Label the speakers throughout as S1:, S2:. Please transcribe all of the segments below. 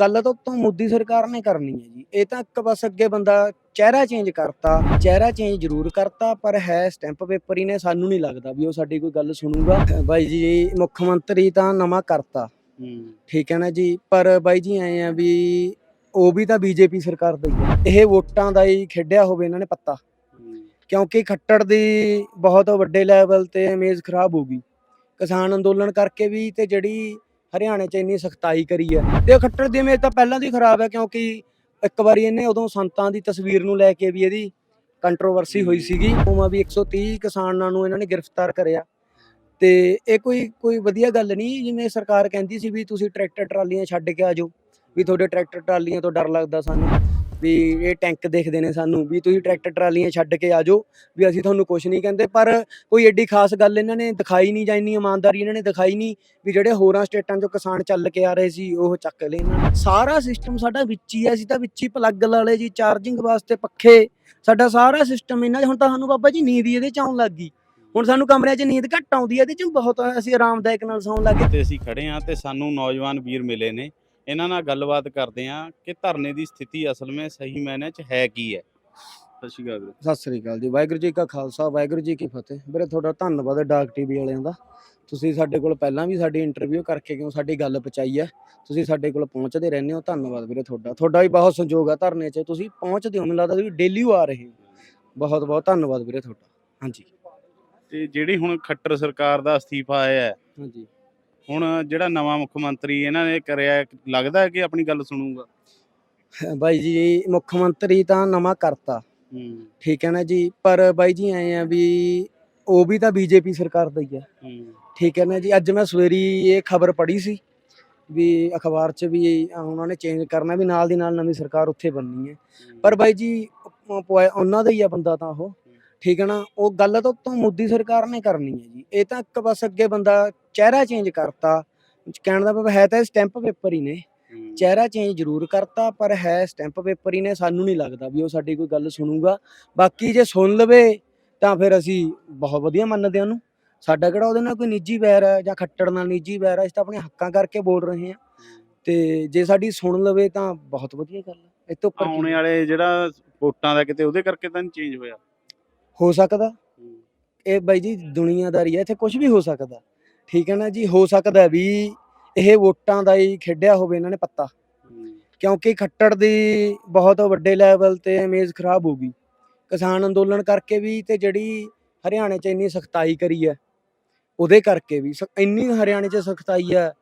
S1: ਗੱਲ ਤਾਂ ਤੋਂ ਮੋਦੀ ਸਰਕਾਰ ਨੇ ਕਰਨੀ ਹੈ ਜੀ। ਇਹ ਤਾਂ ਇੱਕ ਬਸ ਅੱਗੇ ਬੰਦਾ ਚਿਹਰਾ ਚੇਂਜ ਕਰਤਾ ਚਿਹਰਾ ਚੇਂਜ ਜ਼ਰੂਰ ਕਰਤਾ ਪਰ ਹੈ ਸਟੈਂਪ ਪੇਪਰ ਹੀ ਨੇ ਸਾਨੂੰ ਨਹੀਂ ਲੱਗਦਾ ਵੀ ਉਹ ਸਾਡੀ ਕੋਈ ਗੱਲ ਸੁਣੂਗਾ। ਬਾਈ ਜੀ ਮੁੱਖ ਮੰਤਰੀ ਤਾਂ ਨਵਾਂ ਕਰਤਾ। ਠੀਕ ਹੈ ਨਾ ਜੀ ਪਰ ਬਾਈ ਜੀ ਆਏ ਆ ਵੀ ਉਹ ਵੀ ਤਾਂ ਬੀਜੇਪੀ ਸਰਕਾਰ ਦਾ ਹੀ ਹੈ। ਇਹ ਵੋਟਾਂ ਦਾ ਹੀ ਖੇਡਿਆ ਹੋਵੇ ਇਹਨਾਂ ਨੇ ਪੱਤਾ। ਕਿਉਂਕਿ ਖੱਟੜ ਦੀ ਬਹੁਤ ਵੱਡੇ ਲੈਵਲ ਤੇ ਇਮੇਜ ਖਰਾਬ ਹੋ ਗਈ। ਕਿਸਾਨ ਅੰਦੋਲਨ ਕਰਕੇ ਵੀ ਤੇ ਜਿਹੜੀ ਹਰਿਆਣੇ 'ਚ ਇੰਨੀ ਸਖਤਾਈ ਕਰੀ ਹੈ। ਤੇ ਉਹ ਖੱਟੜ ਦੀ ਇਮੇਜ ਤਾਂ ਪਹਿਲਾਂ ਦੀ ਖਰਾਬ ਹੈ ਕਿਉਂਕਿ ਇੱਕ ਵਾਰੀ ਇਹਨੇ ਉਦੋਂ ਸੰਤਾਂ ਦੀ ਤਸਵੀਰ ਨੂੰ ਲੈ ਕੇ ਵੀ ਇਹਦੀ ਕੰਟਰੋਵਰਸੀ ਹੋਈ ਸੀਗੀ। ਉਮਾ ਵੀ 130 ਕਿਸਾਨਾਂ ਨੂੰ ਇਹਨਾਂ ਨੇ ਗ੍ਰਿਫਤਾਰ ਕਰਿਆ। ਤੇ ਇਹ ਕੋਈ ਕੋਈ ਵਧੀਆ ਗੱਲ ਨਹੀਂ ਜਿਵੇਂ ਸਰਕਾਰ ਕਹਿੰਦੀ ਸੀ ਵੀ ਤੁਸੀਂ ਟਰੈਕਟਰ ਟਰਾਲੀਆਂ ਛੱਡ ਕੇ ਆ ਜਾਓ। ਵੀ ਤੁਹਾਡੇ ਟਰੈਕਟਰ ਟਰਾਲੀਆਂ ਤੋਂ ਡਰ ਲੱਗਦਾ ਸਾਨੂੰ। ਵੀ ਇਹ ਟੈਂਕ ਦੇਖਦੇ ਨੇ ਸਾਨੂੰ, ਵੀ ਤੁਸੀਂ ਟਰੈਕਟਰ ਟਰਾਲੀਆਂ ਛੱਡ ਕੇ ਆ ਜਾਓ, ਵੀ ਅਸੀਂ ਤੁਹਾਨੂੰ ਕੁਝ ਨਹੀਂ ਕਹਿੰਦੇ, ਪਰ ਕੋਈ ਐਡੀ ਖਾਸ ਗੱਲ ਇਹਨਾਂ ਨੇ ਦਿਖਾਈ ਨਹੀਂ ਜਾਂ ਇੰਨੀ ਇਮਾਨਦਾਰੀ ਇਹਨਾਂ ਨੇ ਦਿਖਾਈ ਨਹੀਂ, ਵੀ ਜਿਹੜੇ ਹੋਰਾਂ ਸਟੇਟਾਂ 'ਚੋਂ ਕਿਸਾਨ ਚੱਲ ਕੇ ਆ ਰਹੇ ਸੀ, ਉਹ ਚੱਕ ਲਏ ਇਹਨਾਂ ਨੇ। ਸਾਰਾ ਸਿਸਟਮ ਸਾਡਾ ਵਿੱਚ ਹੀ ਹੈ ਅਸੀਂ ਤਾਂ ਵਿੱਚ ਹੀ ਪਲੱਗ ਲਾ ਲਏ ਜੀ ਚਾਰਜਿੰਗ ਵਾਸਤੇ ਪੱਖੇ, ਸਾਡਾ ਸਾਰਾ ਸਿਸਟਮ ਇਹਨਾਂ 'ਚ ਹੁਣ ਤਾਂ ਸਾਨੂੰ ਬਾਬਾ ਜੀ ਨੀਂਦ ਹੀ ਇਹਦੇ 'ਚ ਆਉਣ ਲੱਗ ਗਈ। ਹੁਣ ਸਾਨੂੰ ਕਮਰਿਆਂ 'ਚ ਨੀਂਦ ਘੱਟ ਆਉਂਦੀ ਹੈ ਇਹਦੇ 'ਚ ਬਹੁਤ ਅਸੀਂ ਆਰਾਮਦਾਇਕ ਨਾਲ ਸੌਣ ਲੱਗ ਗਏ।
S2: ਤੇ ਅਸੀਂ ਖੜੇ ਆ ਤੇ ਸਾਨੂੰ ਨੌਜਵਾਨ ਵੀਰ ਮਿਲੇ ਨੇ ਇਹਨਾਂ ਨਾਲ ਗੱਲਬਾਤ ਕਰਦੇ ਆ ਕਿ ਧਰਨੇ ਦੀ ਸਥਿਤੀ ਅਸਲ ਵਿੱਚ ਸਹੀ ਮਾਇਨੇ 'ਚ ਹੈ ਕੀ ਹੈ। ਸਤਿ ਸ਼੍ਰੀ ਅਕਾਲ ਵੀਰੇ।
S1: ਸਤਿ ਸ੍ਰੀ ਅਕਾਲ ਜੀ। ਵਾਹਿਗੁਰੂ ਜੀ ਕਾ ਖਾਲਸਾ ਵਾਹਿਗੁਰੂ ਜੀ ਕੀ ਫਤਿਹ। ਵੀਰੇ ਤੁਹਾਡਾ ਧੰਨਵਾਦ ਹੈ ਡਾਕ ਟੀਵੀ ਵਾਲਿਆਂ ਦਾ। ਤੁਸੀਂ ਸਾਡੇ ਕੋਲ ਪਹਿਲਾਂ ਵੀ ਸਾਡੀ ਇੰਟਰਵਿਊ ਕਰਕੇ ਕਿਉਂ ਸਾਡੀ ਗੱਲ ਪਹੁੰਚਾਈ ਹੈ? ਤੁਸੀਂ ਸਾਡੇ ਕੋਲ ਪਹੁੰਚਦੇ ਰਹਿੰਦੇ ਹੋ। ਧੰਨਵਾਦ ਵੀਰੇ ਤੁਹਾਡਾ। ਤੁਹਾਡਾ ਵੀ ਬਹੁਤ ਸੰਯੋਗ ਹੈ ਧਰਨੇ 'ਚ। ਤੁਸੀਂ ਪਹੁੰਚਦੇ ਹੋ ਮੈਨੂੰ ਲੱਗਦਾ ਤੁਸੀਂ ਡੇਲੀ ਆ ਰਹੇ ਹੋ। ਬਹੁਤ ਬਹੁਤ ਧੰਨਵਾਦ ਵੀਰੇ ਤੁਹਾਡਾ। ਹਾਂਜੀ।
S2: ਤੇ ਜਿਹੜੀ ਹੁਣ ਖੱਟਰ ਸਰਕਾਰ ਦਾ ਅਸਤੀਫਾ ਆਇਆ ਹੈ,
S1: ਹਾਂਜੀ।
S2: ਹੁਣ ਜਿਹੜਾ ਨਵਾਂ ਮੁੱਖ ਮੰਤਰੀ ਇਹਨਾਂ ਨੇ ਕਰਿਆ ਲੱਗਦਾ ਹੈ ਕਿ ਆਪਣੀ ਗੱਲ ਸੁਣੂਗਾ?
S1: ਬਾਈ ਜੀ ਮੁੱਖ ਮੰਤਰੀ ਤਾਂ ਨਵਾਂ ਕਰਤਾ।
S2: ਹੂੰ।
S1: ਠੀਕ ਹੈ ਨਾ ਜੀ ਪਰ ਬਾਈ ਜੀ ਆਏ ਆ ਵੀ ਉਹ ਵੀ ਤਾਂ ਬੀਜੇਪੀ ਸਰਕਾਰ ਦਾ ਹੀ ਹੈ।
S2: ਹੂੰ।
S1: ਠੀਕ ਹੈ ਨਾ ਜੀ ਅੱਜ ਮੈਂ ਸਵੇਰੀ ਇਹ ਖਬਰ ਪੜ੍ਹੀ ਸੀ ਵੀ ਅਖਬਾਰ 'ਚ ਵੀ ਉਹਨਾਂ ਨੇ ਚੇਂਜ ਕਰਨਾ ਵੀ ਨਾਲ ਦੀ ਨਾਲ ਨਵੀਂ ਸਰਕਾਰ ਉੱਥੇ ਬਣਨੀ ਹੈ। ਪਰ ਬਾਈ ਜੀ ਉਹ ਪੁਆ- ਉਹਨਾਂ ਦਾ ਹੀ ਆ ਬੰਦਾ ਤਾਂ ਉਹ। ਠੀਕ ਹੈ ਨਾ? ਉਹ ਗੱਲ ਤਾਂ ਤੋਂ ਮੋਦੀ ਸਰਕਾਰ ਨੇ ਕਰਨੀ ਹੈ ਜੀ। ਇਹ ਤਾਂ ਇੱਕ ਬਸ ਅੱਗੇ ਬੰਦਾ ਚਿਹਰਾ ਚੇਂਜ ਕਰਤਾ। ਕਹਿਣ ਦਾ ਭਾਵ ਹੈ ਤਾਂ ਸਟੈਂਪ ਪੇਪਰ ਹੀ ਨੇ। ਚਿਹਰਾ ਚੇਂਜ ਜ਼ਰੂਰ ਕਰਤਾ ਪਰ ਹੈ ਸਟੈਂਪ ਪੇਪਰ ਹੀ ਨੇ। ਸਾਨੂੰ ਨਹੀਂ ਲੱਗਦਾ ਵੀ ਉਹ ਸਾਡੀ ਕੋਈ ਗੱਲ ਸੁਣੂਗਾ। ਬਾਕੀ ਜੇ ਸੁਣ ਲਵੇ ਤਾਂ ਫਿਰ ਅਸੀਂ ਬਹੁਤ ਵਧੀਆ ਮੰਨਦੇ ਹਾਂ ਉਹਨੂੰ। ਸਾਡਾ ਕਿਹੜਾ ਉਹਦੇ ਨਾਲ ਕੋਈ ਨਿੱਜੀ ਵੈਰ ਹੈ ਜਾਂ ਖੱਟੜ ਨਾਲ ਨਿੱਜੀ ਵੈਰ ਹੈ ਅਸੀਂ ਤਾਂ ਆਪਣੇ ਹੱਕਾਂ ਕਰਕੇ ਬੋਲ ਰਹੇ ਹਾਂ। ਤੇ ਜੇ ਸਾਡੀ ਸੁਣ ਲਵੇ ਤਾਂ ਬਹੁਤ ਵਧੀਆ ਗੱਲ ਹੈ ਇਹ ਤੋਂ
S2: ਆਉਣੇ ਵਾਲੇ ਜਿਹੜਾ ਵੋਟਾਂ ਦਾ ਕਿਤੇ ਉਹਦੇ ਕਰਕੇ ਤਾਂ ਚੇਂਜ ਹੋਇਆ?
S1: ਹੋ ਸਕਦਾ? ਇਹ ਬਾਈ ਜੀ ਦੁਨੀਆਦਾਰੀ ਹੈ ਇੱਥੇ ਕੁਝ ਵੀ ਹੋ ਸਕਦਾ। ਠੀਕ ਹੈ ਨਾ ਜੀ ਹੋ ਸਕਦਾ ਵੀ ਇਹ ਵੋਟਾਂ ਦਾ ਹੀ ਖੇਡਿਆ ਹੋਵੇ ਇਹਨਾਂ ਨੇ ਪੱਤਾ। ਕਿਉਂਕਿ ਖੱਟੜ ਦੀ ਬਹੁਤ ਵੱਡੇ ਲੈਵਲ ਤੇ ਇਮੇਜ ਖਰਾਬ ਹੋ ਗਈ। ਕਿਸਾਨ ਅੰਦੋਲਨ ਕਰਕੇ ਵੀ ਤੇ ਜਿਹੜੀ ਹਰਿਆਣੇ 'ਚ ਇੰਨੀ ਸਖਤਾਈ ਕਰੀ ਹੈ ਉਹਦੇ ਕਰਕੇ ਵੀ ਇੰਨੀ ਹਰਿਆਣੇ 'ਚ ਸਖਤਾਈ ਹੈ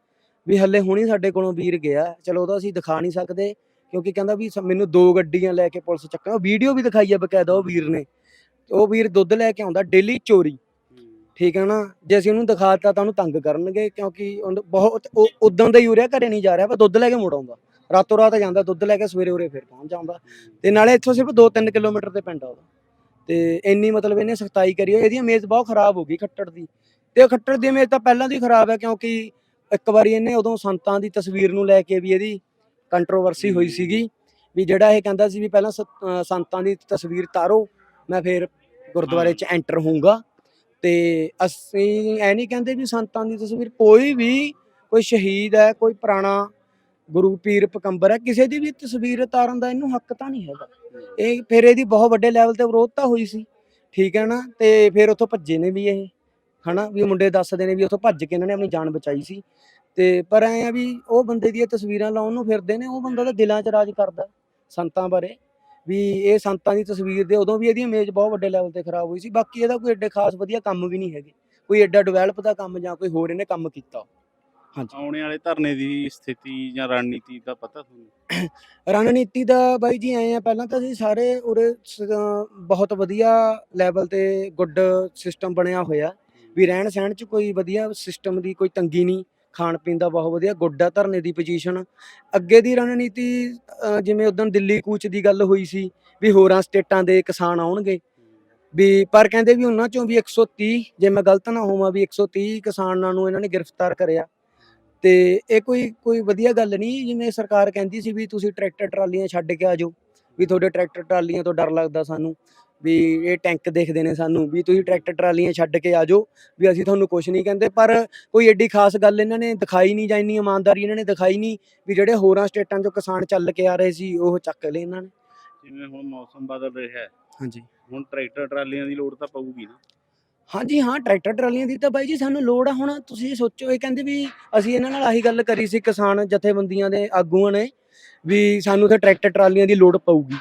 S1: ਵੀ ਹੱਲੇ ਹੁਣੀ ਸਾਡੇ ਕੋਲੋਂ ਵੀਰ ਗਿਆ। ਚਲੋ ਉਹਦਾ ਅਸੀਂ ਦਿਖਾ ਨਹੀਂ ਸਕਦੇ ਕਿਉਂਕਿ ਕਹਿੰਦਾ ਵੀ ਮੈਨੂੰ ਦੋ ਗੱਡੀਆਂ ਲੈ ਕੇ ਪੁਲਿਸ ਚੱਕਾਂ ਉਹ ਵੀਡੀਓ ਵੀ ਦਿਖਾਈ ਹੈ ਬਕਾਇਦਾ ਉਹ ਵੀਰ ਨੇ। ਉਹ ਵੀਰ ਦੁੱਧ ਲੈ ਕੇ ਆਉਂਦਾ ਡੇਲੀ ਚੋਰੀ। ਠੀਕ ਹੈ ਨਾ? ਜੇ ਅਸੀਂ ਉਹਨੂੰ ਦਿਖਾਤਾ ਤਾਂ ਉਹਨੂੰ ਤੰਗ ਕਰਨਗੇ ਕਿਉਂਕਿ ਉਹਨੂੰ ਬਹੁਤ ਉਦੋਂ ਦਾ ਹੀ ਉਰਿਆ ਘਰੇ ਨਹੀਂ ਜਾ ਰਿਹਾ ਪਰ ਦੁੱਧ ਲੈ ਕੇ ਮੁੜ ਆਉਂਦਾ। ਰਾਤੋਂ ਰਾਤ ਜਾਂਦਾ ਦੁੱਧ ਲੈ ਕੇ ਸਵੇਰੇ ਉਰੇ ਫਿਰ ਪਹੁੰਚ ਜਾਂਦਾ। ਤੇ ਨਾਲੇ ਇੱਥੋਂ ਸਿਰਫ 2-3 ਕਿਲੋਮੀਟਰ ਤੇ ਪਿੰਡ ਆ ਉਹਦਾ। ਤੇ ਇੰਨੀ ਮਤਲਬ ਇਹਨੇ ਸਖਤਾਈ ਕਰੀ ਹੋਈ ਇਹਦੀ ਇਮੇਜ ਬਹੁਤ ਖਰਾਬ ਹੋ ਗਈ ਖੱਟੜ ਦੀ। ਤੇ ਖੱਟੜ ਦੀ ਇਮੇਜ ਤਾਂ ਪਹਿਲਾਂ ਦੀ ਖਰਾਬ ਹੈ ਕਿਉਂਕਿ ਇੱਕ ਵਾਰੀ ਇਹਨੇ ਉਦੋਂ ਸੰਤਾਂ ਦੀ ਤਸਵੀਰ ਨੂੰ ਲੈ ਕੇ ਵੀ ਇਹਦੀ ਕੰਟਰੋਵਰਸੀ ਹੋਈ। ਸੀਗੀ। ਵੀ ਜਿਹੜਾ ਇਹ ਕਹਿੰਦਾ ਸੀ ਵੀ ਪਹਿਲਾਂ ਸੰਤਾਂ ਦੀ ਤਸਵੀਰ ਤਾਰੋ ਮੈਂ ਫਿਰ ਗੁਰਦੁਆਰੇ 'ਚ ਐਂਟਰ ਹੋਊਂਗਾ। ਤੇ ਅਸੀਂ ਐ ਨਹੀਂ ਕਹਿੰਦੇ ਵੀ ਸੰਤਾਂ ਦੀ ਤਸਵੀਰ ਕੋਈ ਵੀ ਕੋਈ ਸ਼ਹੀਦ ਹੈ ਕੋਈ ਪੁਰਾਣਾ ਗੁਰੂ ਪੀਰ ਪਕੰਬਰ ਹੈ ਕਿਸੇ ਦੀ ਵੀ ਤਸਵੀਰ ਤਾਰਨ ਦਾ ਇਹਨੂੰ ਹੱਕ ਤਾਂ ਨਹੀਂ ਹੈਗਾ। ਇਹ ਫਿਰ ਇਹਦੀ ਬਹੁਤ ਵੱਡੇ ਲੈਵਲ ਤੇ ਵਿਰੋਧਤਾ ਹੋਈ ਸੀ। ਠੀਕ ਹੈ ਨਾ? ਤੇ ਫਿਰ ਉੱਥੋਂ ਭੱਜੇ ਨੇ ਵੀ ਇਹ ਹਨਾ? ਵੀ ਮੁੰਡੇ ਦੱਸਦੇ ਨੇ ਵੀ ਉੱਥੋਂ ਭੱਜ ਕੇ ਇਹਨਾਂ ਨੇ ਆਪਣੀ ਜਾਨ ਬਚਾਈ ਸੀ। ਤੇ ਪਰ ਐ ਆ ਵੀ ਉਹ ਬੰਦੇ ਦੀਆਂ ਤਸਵੀਰਾਂ ਲਾਉਣ ਨੂੰ ਫਿਰਦੇ ਨੇ ਉਹ ਬੰਦਾ ਤਾਂ ਦਿਲਾਂ 'ਚ ਰਾਜ ਕਰਦਾ ਸੰਤਾਂ ਬਾਰੇ। ਵੀ ਇਹ ਸੰਤਾਂ ਦੀ ਤਸਵੀਰ ਦੇ ਉਦੋਂ ਵੀ ਇਹਦੀ ਇਮੇਜ ਬਹੁਤ ਵੱਡੇ ਲੈਵਲ ਤੇ ਖਰਾਬ ਹੋਈ ਸੀ। ਬਾਕੀ ਇਹਦਾ ਕੋਈ ਐਡੇ ਖਾਸ ਵਧੀਆ ਕੰਮ ਵੀ ਨਹੀਂ ਹੈਗੇ। ਕੋਈ ਐਡਾ ਡਿਵੈਲਪ ਦਾ ਕੰਮ ਜਾਂ ਕੋਈ ਹੋਰ ਇਹਨੇ ਕੰਮ ਕੀਤਾ। ਹਾਂਜੀ।
S2: ਆਉਣੇ ਵਾਲੇ ਧਰਨੇ ਦੀ ਸਥਿਤੀ ਜਾਂ ਰਣਨੀਤੀ ਦਾ ਪਤਾ ਤੁਹਾਨੂੰ?
S1: ਰਣਨੀਤੀ ਦਾ ਬਾਈ ਜੀ ਆਏ ਆ ਪਹਿਲਾਂ ਤਾਂ ਅਸੀਂ ਸਾਰੇ ਉਰੇ ਬਹੁਤ ਵਧੀਆ ਲੈਵਲ ਤੇ ਗੁੱਡ ਸਿਸਟਮ ਬਣਿਆ ਹੋਇਆ। ਵੀ ਰਹਿਣ ਸਹਿਣ ਚ ਕੋਈ ਵਧੀਆ ਸਿਸਟਮ ਦੀ ਕੋਈ ਤੰਗੀ ਨਹੀਂ। ਖਾਣ ਪੀਣ ਦਾ ਬਹੁਤ ਵਧੀਆ ਗੁੱਡ ਧਰਨੇ ਦੀ ਪੋਜੀਸ਼ਨ ਅੱਗੇ ਦੀ ਰਣਨੀਤੀ ਜਿਵੇਂ ਉਦੋਂ ਦਿੱਲੀ ਕੂਚ ਦੀ ਗੱਲ ਹੋਈ ਸੀ ਵੀ ਹੋਰਾਂ ਸਟੇਟਾਂ ਦੇ ਕਿਸਾਨ ਆਉਣਗੇ। ਵੀ ਪਰ ਕਹਿੰਦੇ ਵੀ ਉਹਨਾਂ ਚੋਂ ਵੀ 130 ਜੇ ਮੈਂ ਗਲਤ ਨਾ ਹੋਵਾਂ ਵੀ 130 ਕਿਸਾਨਾਂ ਨੂੰ ਇਹਨਾਂ ਨੇ ਗ੍ਰਿਫਤਾਰ ਕਰਿਆ। ਤੇ ਇਹ ਕੋਈ ਕੋਈ ਵਧੀਆ ਗੱਲ ਨਹੀਂ, ਜਿਵੇਂ ਸਰਕਾਰ ਕਹਿੰਦੀ ਸੀ ਵੀ ਤੁਸੀਂ ਟਰੈਕਟਰ ਟਰਾਲੀਆਂ ਛੱਡ ਕੇ ਆ ਜਾਓ। ਵੀ ਤੁਹਾਡੇ ਟਰੈਕਟਰ ਟਰਾਲੀਆਂ ਤੋਂ ਡਰ ਲੱਗਦਾ ਸਾਨੂੰ। ਵੀ ਇਹ ਟੈਂਕ ਦੇਖਦੇ ਨੇ ਸਾਨੂੰ ਵੀ ਤੁਸੀਂ ਟਰੈਕਟਰ ਟਰਾਲੀਆਂ ਛੱਡ ਕੇ ਆ ਜਾਓ ਵੀ ਅਸੀਂ ਤੁਹਾਨੂੰ ਕੁਝ ਨਹੀਂ ਕਹਿੰਦੇ ਪਰ ਕੋਈ ਐਡੀ ਖਾਸ ਗੱਲ ਇਹਨਾਂ ਨੇ ਦਿਖਾਈ ਨਹੀਂ ਜਾਂ ਇੰਨੀ ਇਮਾਨਦਾਰੀ ਇਹਨਾਂ ਨੇ ਦਿਖਾਈ ਨਹੀਂ ਵੀ ਜਿਹੜੇ ਹੋਰਾਂ ਸਟੇਟਾਂ 'ਚੋਂ ਕਿਸਾਨ ਚੱਲ ਕੇ ਆ ਰਹੇ ਸੀ ਉਹ ਚੱਕ ਲਏ ਇਹਨਾਂ ਨੇ।
S2: ਜਿਵੇਂ ਹੁਣ ਮੌਸਮ ਬਦਲ ਰਿਹਾ ਹੈ
S1: ਹਾਂਜੀ।
S2: ਹੁਣ ਟਰੈਕਟਰ ਟਰਾਲੀਆਂ ਦੀ ਲੋੜ ਤਾਂ ਪਊਗੀ ਨਾ।
S1: ਹਾਂਜੀ ਹਾਂ ਟਰੈਕਟਰ ਟਰਾਲੀਆਂ ਦੀ ਤਾਂ ਬਾਈ ਜੀ ਸਾਨੂੰ ਲੋੜ ਆ ਹੁਣ ਤੁਸੀਂ ਸੋਚੋ ਇਹ ਕਹਿੰਦੇ ਵੀ ਅਸੀਂ ਇਹਨਾਂ ਨਾਲ ਆਹੀ ਗੱਲ ਕਰੀ ਸੀ ਕਿਸਾਨ ਜਥੇਬੰਦੀਆਂ ਦੇ ਆਗੂਆਂ ਨੇ ਵੀ ਸਾਨੂੰ ਤਾਂ ਟਰੈਕਟਰ ਟਰਾਲੀਆਂ ਦੀ ਲੋੜ ਪਊਗੀ।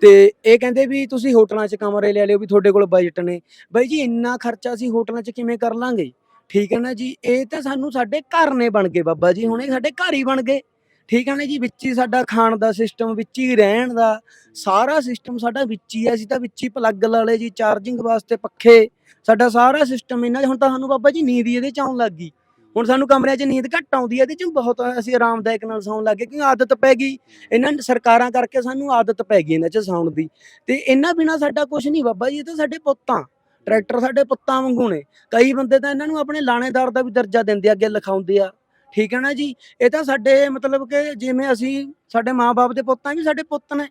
S1: ਤੇ ਇਹ ਕਹਿੰਦੇ ਵੀ ਤੁਸੀਂ ਹੋਟਲਾਂ 'ਚ ਕਮਰੇ ਲੈ ਲਿਓ ਵੀ ਤੁਹਾਡੇ ਕੋਲ ਬਜਟ ਨੇ। ਬਾਈ ਜੀ, ਇੰਨਾ ਖਰਚਾ ਅਸੀਂ ਹੋਟਲਾਂ 'ਚ ਕਿਵੇਂ ਕਰ ਲਾਂਗੇ? ਠੀਕ ਹੈ ਨਾ ਜੀ? ਇਹ ਤਾਂ ਸਾਨੂੰ ਸਾਡੇ ਘਰ ਨੇ ਬਣ ਗਏ ਬਾਬਾ ਜੀ, ਹੁਣ ਇਹ ਸਾਡੇ ਘਰ ਹੀ ਬਣ ਗਏ। ਠੀਕ ਹੈ ਨਾ ਜੀ? ਵਿੱਚ ਹੀ ਸਾਡਾ ਖਾਣ ਦਾ ਸਿਸਟਮ ਵਿੱਚ ਹੀ ਰਹਿਣ ਦਾ ਸਾਰਾ ਸਿਸਟਮ ਸਾਡਾ ਵਿੱਚ ਹੀ ਹੈ। ਅਸੀਂ ਤਾਂ ਵਿੱਚ ਹੀ ਪਲੱਗ ਲਾ ਲਏ ਜੀ ਚਾਰਜਿੰਗ ਵਾਸਤੇ ਪੱਖੇ। ਸਾਡਾ ਸਾਰਾ ਸਿਸਟਮ ਇਹਨਾਂ ਦੇ ਹੁਣ ਤਾਂ ਸਾਨੂੰ ਬਾਬਾ ਜੀ ਨੀਂਦ ਹੀ ਇਹਦੇ ਚ ਆਉਣ ਲੱਗ ਗਈ। ਹੁਣ ਸਾਨੂੰ ਕਮਰਿਆਂ 'ਚ ਨੀਂਦ ਘੱਟ ਆਉਂਦੀ ਹੈ ਇਹਦੇ 'ਚ ਬਹੁਤ ਅਸੀਂ ਆਰਾਮਦਾਇਕ ਨਾਲ ਸੌਣ ਲੱਗ ਗਏ ਕਿਉਂਕਿ ਆਦਤ ਪੈ ਗਈ? ਇਹਨਾਂ ਸਰਕਾਰਾਂ ਕਰਕੇ ਸਾਨੂੰ ਆਦਤ ਪੈ ਗਈ ਇਹਨਾਂ 'ਚ ਸੌਣ ਦੀ। ਤੇ ਇਹਨਾਂ ਬਿਨਾ ਸਾਡਾ ਕੁਝ ਨਹੀਂ ਬਾਬਾ ਜੀ ਇਹ ਤਾਂ ਸਾਡੇ ਪੁੱਤਾਂ ਟਰੈਕਟਰ ਸਾਡੇ ਪੁੱਤਾਂ ਵਾਂਗੂ ਨੇ। ਕਈ ਬੰਦੇ ਤਾਂ ਇਹਨਾਂ ਨੂੰ ਆਪਣੇ ਲਾਣੇਦਾਰ ਦਾ ਵੀ ਦਰਜਾ ਦਿੰਦੇ ਆ, ਅੱਗੇ ਲਿਖਾਉਂਦੇ ਆ। ਠੀਕ ਹੈ ਨਾ ਜੀ? ਇਹ ਤਾਂ ਸਾਡੇ ਮਤਲਬ ਕਿ ਜਿਵੇਂ ਅਸੀਂ ਸਾਡੇ ਮਾਪੇ ਦੇ ਪੁੱਤਾਂ ਵੀ ਸਾਡੇ ਪੁੱਤ ਨੇ।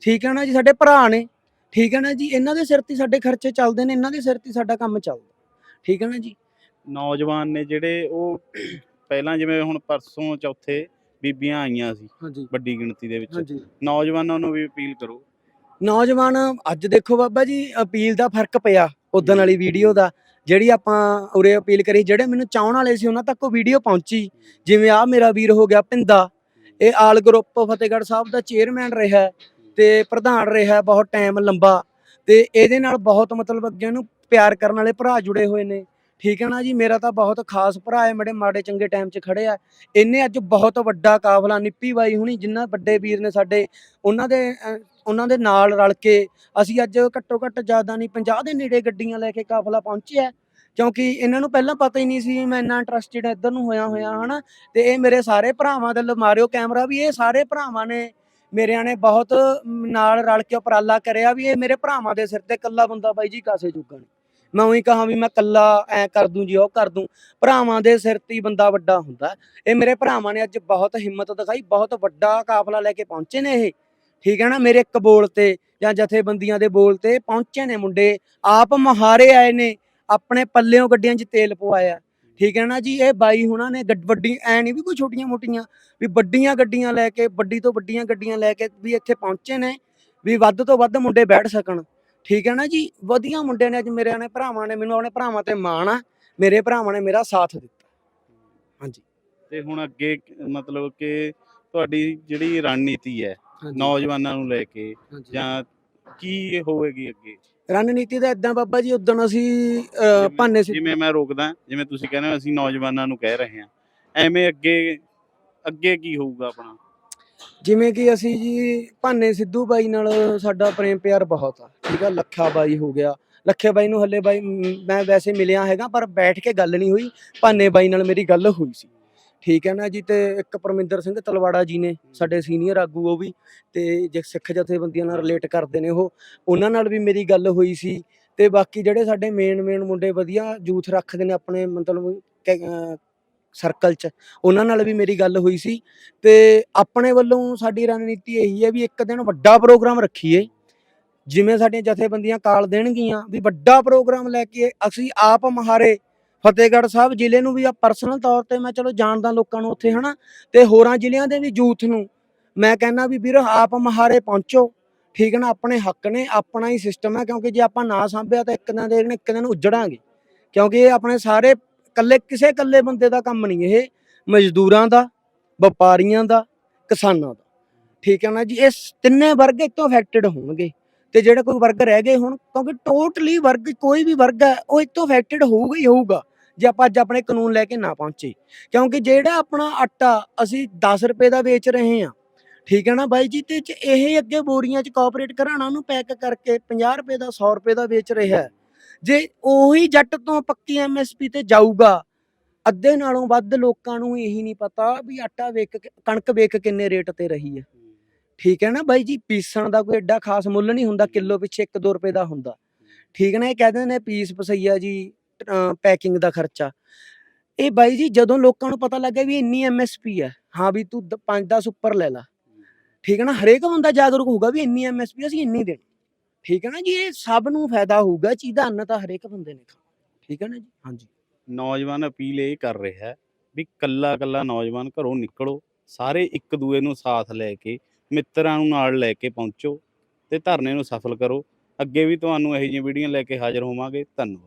S1: ਠੀਕ ਹੈ ਨਾ ਜੀ? ਸਾਡੇ ਭਰਾ ਨੇ। ਠੀਕ ਹੈ ਨਾ ਜੀ? ਇਹਨਾਂ ਦੇ ਸਿਰ ਤੇ ਸਾਡੇ ਖਰਚੇ ਚੱਲਦੇ ਨੇ ਇਹਨਾਂ ਦੇ ਸਿਰ ਤੇ ਸਾਡਾ ਕੰਮ ਚੱਲਦਾ। ਠੀਕ ਹੈ ਨਾ ਜੀ?
S2: ਨੌਜਵਾਨ ਨੇ ਜਿਹੜੇ ਉਹ ਪਹਿਲਾਂ ਜਿਵੇਂ ਹੁਣ ਪਰਸੋਂ ਚੌਥੇ ਬੀਬੀਆਂ ਆਈਆਂ ਸੀ
S1: ਹਾਂਜੀ।
S2: ਵੱਡੀ ਗਿਣਤੀ ਦੇ ਵਿੱਚ।
S1: ਹਾਂਜੀ।
S2: ਨੌਜਵਾਨਾਂ ਨੂੰ ਵੀ ਅਪੀਲ ਕਰੋ।
S1: ਨੌਜਵਾਨ ਅੱਜ ਦੇਖੋ ਬਾਬਾ ਜੀ ਅਪੀਲ ਦਾ ਫ਼ਰਕ ਪਿਆ ਉਦੋਂ ਵਾਲੀ ਵੀਡੀਓ ਦਾ। ਜਿਹੜੀ ਆਪਾਂ ਉਰੇ ਅਪੀਲ ਕਰੀ ਜਿਹੜੇ ਮੈਨੂੰ ਚਾਹਣ ਵਾਲੇ ਸੀ ਉਹਨਾਂ ਤੱਕ ਉਹ ਵੀਡੀਓ ਪਹੁੰਚੀ। ਜਿਵੇਂ ਆ ਮੇਰਾ ਵੀਰ ਹੋ ਗਿਆ ਪਿੰਦਾ। ਇਹ ਆਲ ਗਰੁੱਪ ਫਤਿਹਗੜ੍ਹ ਸਾਹਿਬ ਦਾ ਚੇਅਰਮੈਨ ਰਿਹਾ ਤੇ ਪ੍ਰਧਾਨ ਰਿਹਾ ਬਹੁਤ ਟਾਈਮ ਲੰਬਾ। ਤੇ ਇਹਦੇ ਨਾਲ ਬਹੁਤ ਮਤਲਬ ਅੱਗੇ ਨੂੰ ਪਿਆਰ ਕਰਨ ਵਾਲੇ ਭਰਾ ਜੁੜੇ ਹੋਏ ਨੇ। ਠੀਕ ਹੈ ਨਾ ਜੀ? ਮੇਰਾ ਤਾਂ ਬਹੁਤ ਖਾਸ ਭਰਾ ਹੈ ਮੇਰੇ ਮਾੜੇ ਚੰਗੇ ਟਾਈਮ 'ਚ ਖੜੇ ਆ। ਇਹਨੇ ਅੱਜ ਬਹੁਤ ਵੱਡਾ ਕਾਫਲਾ ਨਿੱਪੀ ਬਾਈ ਹੁਣੀ ਜਿੰਨਾ ਵੱਡੇ ਵੀਰ ਨੇ ਸਾਡੇ ਉਹਨਾਂ ਦੇ ਅਹ, ਉਹਨਾਂ ਦੇ ਨਾਲ ਰਲ ਕੇ ਅਸੀਂ ਅੱਜ ਘੱਟੋ ਘੱਟ ਜ਼ਿਆਦਾ ਨਹੀਂ 50 ਦੇ ਨੇੜੇ ਗੱਡੀਆਂ ਲੈ ਕੇ ਕਾਫਲਾ ਪਹੁੰਚਿਆ ਕਿਉਂਕਿ ਇਹਨਾਂ ਨੂੰ ਪਹਿਲਾਂ ਪਤਾ ਹੀ ਨਹੀਂ ਸੀ ਮੈਂ ਇੰਨਾ ਇੰਟਰਸਟਿਡ ਇੱਧਰ ਨੂੰ ਹੋਇਆ ਹੋਇਆ ਹਨਾ? ਤੇ ਇਹ ਮੇਰੇ ਸਾਰੇ ਭਰਾਵਾਂ ਦੇ ਮਾਰਿਓ ਕੈਮਰਾ ਵੀ ਇਹ ਸਾਰੇ ਭਰਾਵਾਂ ਨੇ ਮੇਰਿਆਂ ਨੇ ਬਹੁਤ ਮ, ਨਾਲ ਰਲ ਕੇ ਉਪਰਾਲਾ ਕਰਿਆ ਵੀ ਇਹ ਮੇਰੇ ਭਰਾਵਾਂ ਦੇ ਸਿਰ ਤੇ ਇਕੱਲਾ ਬੰਦਾ ਬਾਈ ਜੀ ਕਾਸੇ ਜੋਗਾ ਨਹੀਂ। ਮੈਂ ਉਹੀ ਕਹਾਂ ਵੀ ਮੈਂ ਇਕੱਲਾ ਐ ਕਰ ਦੂੰ ਜੀ, ਉਹ ਕਰ ਦੂੰ। ਭਰਾਵਾਂ ਦੇ ਸਿਰ ਤੇ ਬੰਦਾ ਵੱਡਾ ਹੁੰਦਾ। ਇਹ ਮੇਰੇ ਭਰਾਵਾਂ ਨੇ ਅੱਜ ਬਹੁਤ ਹਿੰਮਤ ਦਿਖਾਈ, ਬਹੁਤ ਵੱਡਾ ਕਾਫਲਾ ਲੈ ਕੇ ਪਹੁੰਚੇ ਨੇ ਇਹ। ਠੀਕ ਹੈ ਨਾ, ਮੇਰੇ ਇੱਕ ਬੋਲ ਤੇ ਜਾਂ ਜਥੇਬੰਦੀਆਂ ਦੇ ਬੋਲ ਤੇ ਪਹੁੰਚੇ ਨੇ ਮੁੰਡੇ। ਆਪ ਮਹਾਰੇ ਆਏ ਨੇ, ਆਪਣੇ ਪੱਲਿਓਂ ਗੱਡੀਆਂ 'ਚ ਤੇਲ ਪਵਾਇਆ। ਠੀਕ ਹੈ ਨਾ ਜੀ, ਇਹ ਬਾਈ ਹੁਣਾਂ ਨੇ ਗੱਡ- ਵੱਡੀ, ਐ ਨਹੀਂ ਵੀ ਕੋਈ ਛੋਟੀਆਂ ਮੋਟੀਆਂ, ਵੀ ਵੱਡੀਆਂ ਗੱਡੀਆਂ ਲੈ ਕੇ, ਵੱਡੀ ਤੋਂ ਵੱਡੀਆਂ ਗੱਡੀਆਂ ਲੈ ਕੇ ਵੀ ਇੱਥੇ ਪਹੁੰਚੇ ਨੇ, ਵੀ ਵੱਧ ਤੋਂ ਵੱਧ ਮੁੰਡੇ ਬੈਠ ਸਕਣ। ਠੀਕ ਹੈ ਨਾ ਜੀ? ਵਧੀਆ ਮੁੰਡੇ ਨੇ ਅੱਜ ਮੇਰੇ ਨੇ ਭਰਾਵਾਂ ਨੇ ਮੈਨੂੰ ਆਪਣੇ ਭਰਾਵਾਂ ਤੇ ਮਾਣ ਆ। ਮੇਰੇ ਭਰਾਵਾਂ ਨੇ ਮੇਰਾ ਸਾਥ ਦਿੱਤਾ। ਹਾਂਜੀ।
S2: ਤੇ ਹੁਣ ਅੱਗੇ ਮਤਲਬ ਕਿ ਤੁਹਾਡੀ ਜਿਹੜੀ ਰਣਨੀਤੀ ਹੈ
S1: ਹਾਂਜੀ।
S2: ਨੌਜਵਾਨਾਂ ਨੂੰ ਲੈ ਕੇ
S1: ਹਾਂਜੀ।
S2: ਜਾਂ ਕੀ ਹੋਵੇਗੀ ਅੱਗੇ?
S1: ਰਣਨੀਤੀ ਦਾ ਇਦਾਂ ਬਾਬਾ ਜੀ ਉਦੋਂ ਅਸੀਂ ਅਹ,
S2: ਜਿਵੇਂ-
S1: ਭਾਨੇ ਸੀ
S2: ਜਿਵੇਂ ਮੈਂ ਰੋਕਦਾ ਜਿਵੇਂ ਤੁਸੀਂ ਕਹਿੰਦੇ ਹੋ ਅਸੀਂ ਨੌਜਵਾਨਾਂ ਨੂੰ ਕਹਿ ਰਹੇ ਹਾਂ। ਐਵੇਂ ਅੱਗੇ ਅੱਗੇ ਕੀ ਹੋਊਗਾ ਆਪਣਾ?
S1: ਜਿਵੇਂ ਕਿ ਅਸੀਂ ਜੀ ਭਾਨੇ ਸਿੱਧੂ ਬਾਈ ਨਾਲ ਸਾਡਾ ਪ੍ਰੇਮ ਪਿਆਰ ਬਹੁਤ ਆ, ਠੀਕ ਆ, ਲੱਖਾ ਬਾਈ ਹੋ ਗਿਆ। ਲੱਖੇ ਬਾਈ ਨੂੰ ਹੱਲੇ ਬਾਈ, ਮੈਂ ਵੈਸੇ ਮਿਲਿਆ ਹੈਗਾ, ਪਰ ਬੈਠ ਕੇ ਗੱਲ ਨਹੀਂ ਹੋਈ, ਭਾਨੇ ਬਾਈ ਨਾਲ ਮੇਰੀ ਗੱਲ ਹੋਈ ਸੀ। ਠੀਕ ਹੈ ਨਾ ਜੀ, ਤੇ ਇੱਕ ਪਰਮਿੰਦਰ ਸਿੰਘ ਤਲਵਾੜਾ ਜੀ ਨੇ, ਸਾਡੇ ਸੀਨੀਅਰ ਆਗੂ ਉਹ ਵੀ, ਤੇ ਜੇ ਸਿੱਖ ਜਥੇਬੰਦੀਆਂ ਨਾਲ ਰਿਲੇਟ ਕਰਦੇ ਨੇ ਉਹ, ਉਹਨਾਂ ਨਾਲ ਵੀ ਮੇਰੀ ਗੱਲ ਹੋਈ ਸੀ, ਤੇ ਬਾਕੀ ਜਿਹੜੇ ਸਾਡੇ ਮੇਨ ਮੇਨ ਮੁੰਡੇ ਵਧੀਆ ਯੂਥ ਰੱਖਦੇ ਨੇ ਆਪਣੇ, ਮਤਲਬ ਸਰਕਲ 'ਚ। ਉਹਨਾਂ ਨਾਲ ਵੀ ਮੇਰੀ ਗੱਲ ਹੋਈ ਸੀ ਤੇ ਆਪਣੇ ਵੱਲੋਂ ਸਾਡੀ ਰਣਨੀਤੀ ਇਹੀ ਹੈ ਵੀ ਇੱਕ ਦਿਨ ਵੱਡਾ ਪ੍ਰੋਗਰਾਮ ਰੱਖੀਏ। ਜਿਵੇਂ ਸਾਡੀਆਂ ਜਥੇਬੰਦੀਆਂ ਕਾਲ ਦੇਣਗੀਆਂ ਵੀ ਵੱਡਾ ਪ੍ਰੋਗਰਾਮ ਲੈ ਕੇ ਅਸੀਂ ਆਪ ਮਹਾਰੇ ਫਤਿਹਗੜ੍ਹ ਸਾਹਿਬ ਜ਼ਿਲ੍ਹੇ ਨੂੰ ਵੀ ਆ ਪਰਸਨਲ ਤੌਰ ਤੇ ਮੈਂ ਚਲੋ ਜਾਣਦਾ ਲੋਕਾਂ ਨੂੰ ਉੱਥੇ, ਹਨਾ? ਤੇ ਹੋਰਾਂ ਜ਼ਿਲ੍ਹਿਆਂ ਦੇ ਵੀ ਯੂਥ ਨੂੰ ਮੈਂ ਕਹਿੰਦਾ ਵੀ ਵੀਰ ਆਪ ਮਹਾਰੇ ਪਹੁੰਚੋ। ਠੀਕ ਹੈ ਨਾ? ਆਪਣੇ ਹੱਕ ਨੇ, ਆਪਣਾ ਹੀ ਸਿਸਟਮ ਹੈ ਕਿਉਂਕਿ ਜੇ ਆਪਾਂ ਨਾ ਸਾਂਭਿਆ ਤਾਂ ਇੱਕ ਦਿਨ ਦੇ ਇੱਕ ਦਿਨ ਉੱਜੜਾਂਗੇ। ਕਿਉਂਕਿ ਇਹ ਆਪਣੇ ਸਾਰੇ ਕੱਲੇ ਕਿਸੇ ਕੱਲੇ ਬੰਦੇ ਦਾ ਕੰਮ ਨਹੀਂ ਇਹ, ਮਜ਼ਦੂਰਾਂ ਦਾ, ਵਪਾਰੀਆਂ ਦਾ, ਕਿਸਾਨਾਂ ਦਾ। ਠੀਕ ਹੈ ਨਾ ਜੀ, ਇਸ ਤਿੰਨੇ ਵਰਗ ਇਹ ਤੋਂ ਅਫੈਕਟਡ ਹੋਣਗੇ ਤੇ ਜਿਹੜੇ ਕੋਈ ਵਰਗ ਰਹਿ ਗਏ ਹੁਣ, ਕਿਉਂਕਿ ਟੋਟਲੀ ਵਰਗ ਕੋਈ ਵੀ ਵਰਗ ਹੈ, ਉਹ ਇਹ ਤੋਂ ਅਫੈਕਟਡ ਹੋਊਗਾ ਹੀ ਹੋਊਗਾ, ਜੇ ਆਪਾਂ ਅੱਜ ਆਪਣੇ ਕਾਨੂੰਨ ਲੈ ਕੇ ਨਾ ਪਹੁੰਚੇ। ਕਿਉਂਕਿ ਜਿਹੜਾ ਆਪਣਾ ਆਟਾ ਅਸੀਂ 10 ਰੁਪਏ ਦਾ ਵੇਚ ਰਹੇ ਹਾਂ, ਠੀਕ ਹੈ ਨਾ ਬਾਈ ਜੀ, ਤੇ ਇਹ ਅੱਗੇ ਬੋਰੀਆਂ ਚ ਕੋਆਪਰੇਟ ਘਰਾਣਾ ਨੂੰ ਪੈਕ ਕਰਕੇ 50 ਰੁਪਏ ਦਾ 100 ਰੁਪਏ ਦਾ ਵੇਚ ਰਿਹਾ ਹੈ ਜੇ ਉਹੀ ਜੱਟ ਤੋਂ ਪੱਕੀ ਐਮਐਸਪੀ ਤੇ ਜਾਊਗਾ, ਅੱਧੇ ਨਾਲੋਂ ਵੱਧ ਲੋਕਾਂ ਨੂੰ ਇਹੀ ਨਹੀਂ ਪਤਾ ਵੀ ਆਟਾ ਵੇਕ ਕੇ- ਕਣਕ ਵੇਕ ਕਿੰਨੇ ਰੇਟ ਤੇ ਰਹੀ ਹੈ। ਠੀਕ ਹੈ ਨਾ ਬਾਈ ਜੀ? ਪੀਸਣ ਦਾ ਕੋਈ ਐਡਾ ਖਾਸ ਮੁੱਲ ਨਹੀਂ ਹੁੰਦਾ, ਕਿਲੋ ਪਿੱਛੇ 1-2 ਰੁਪਏ ਦਾ ਹੁੰਦਾ। ਠੀਕ ਹੈ ਨਾ, ਇਹ ਕਹਿੰਦੇ ਨੇ ਪੀਸ ਪਸਈਆ ਜੀ ਪੈਕਿੰਗ ਦਾ ਖਰਚਾ। ਇਹ ਬਾਈ ਜੀ, ਜਦੋਂ ਲੋਕਾਂ ਨੂੰ ਪਤਾ ਲੱਗਿਆ ਵੀ ਇੰਨੀ ਐਮਐਸਪੀ ਹੈ, ਹਾਂ ਵੀ ਤੂੰ 5-10 ਉੱਪਰ ਲੈ ਲਾ। ਠੀਕ ਹੈ ਨਾ, ਹਰੇਕ ਬੰਦਾ ਜਾਗਰੂਕ ਹੋਊਗਾ ਵੀ ਇੰਨੀ ਐਮਐਸਪੀ ਅਸੀਂ ਇੰਨੀ ਦੇਣੀ। ਠੀਕ ਹੈ ਨਾ ਜੀ, ਇਹ ਸਭ ਨੂੰ ਫਾਇਦਾ ਹੋਊਗਾ, ਚੀਜ਼ ਦਾ ਅੰਨ ਤਾਂ ਹਰੇਕ ਬੰਦੇ ਨੇ ਖਾਣਾ। ਠੀਕ ਹੈ ਨਾ ਜੀ? ਹਾਂਜੀ।
S2: ਨੌਜਵਾਨ ਅਪੀਲ ਇਹ ਕਰ ਰਿਹਾ ਹੈ ਵੀ ਕੱਲਾ ਕੱਲਾ ਨੌਜਵਾਨ ਘਰੋਂ ਨਿਕਲੋ, ਸਾਰੇ ਇੱਕ ਦੂਏ ਨੂੰ ਸਾਥ ਲੈ ਕੇ, ਮਿੱਤਰਾਂ ਨੂੰ ਨਾਲ ਲੈ ਕੇ ਪਹੁੰਚੋ ਤੇ ਧਰਨੇ ਨੂੰ ਸਫਲ ਕਰੋ। ਅੱਗੇ ਵੀ ਤੁਹਾਨੂੰ ਇਹੋ ਜਿਹੀਆਂ ਵੀਡੀਓ ਲੈ ਕੇ ਹਾਜ਼ਰ ਹੋਵਾਂਗੇ। ਧੰਨਵਾਦ।